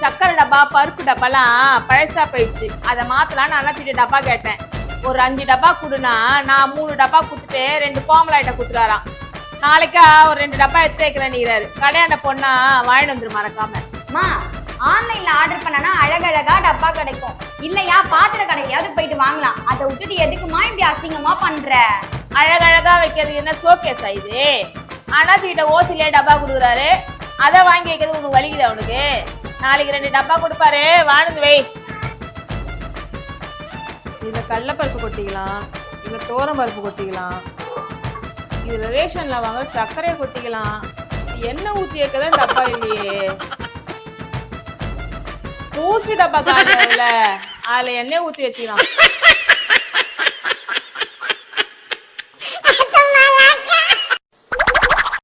சக்கரை டப்பா பருப்பு டப்பாலாம் பழசா போயிடுச்சு. அதை மாத்தலாம்னு அண்ணாச்சிட்ட டப்பா கேட்டேன். ஒரு அஞ்சு டப்பா கொடுனா நான் மூணு டப்பா குத்துட்டு ரெண்டு கோமலாயிட்ட குத்துறாராம் நாளைக்கா ஒரு ரெண்டு டப்பா எடுத்து வைக்கிறேன்னுறாரு கடையாண்ட பொண்ணா வாங்கிட்டு வந்துரு மறக்காம. அம்மா ஆன்லைன்ல ஆர்டர் பண்ணனா அழகழகா டப்பா கிடைக்கும். இல்லையா பாத்திர கடையாவது போயிட்டு வாங்கலாம். அதை விட்டுட்டு எதுக்குமா இப்படி அசிங்கமா பண்ற? அழகழகா வைக்கிறது என்ன ஷோகேஸா இது? அண்ணாச்சிக்கிட்ட ஓசிலே டப்பா கொடுக்குறாரு. அதை வாங்கி வைக்கிறது உனக்கு வலிக்குது அவனுக்கு நாளைக்கு ரெண்டு டப்பா கொடுப்பாரு. வாணுந்து வை. இதுல கடலப்பருப்பு கொட்டிக்கலாம். இந்த தோரம் பருப்பு கொட்டிக்கலாம். இதுல ரேஷன்ல வாங்க சர்க்கரையை கொட்டிக்கலாம். எண்ணெய் ஊத்தி வைக்கதான் டப்பா இல்லையே. பூசி டப்பா காலையில அதுல எண்ணெய் ஊத்தி வச்சுக்கலாம்.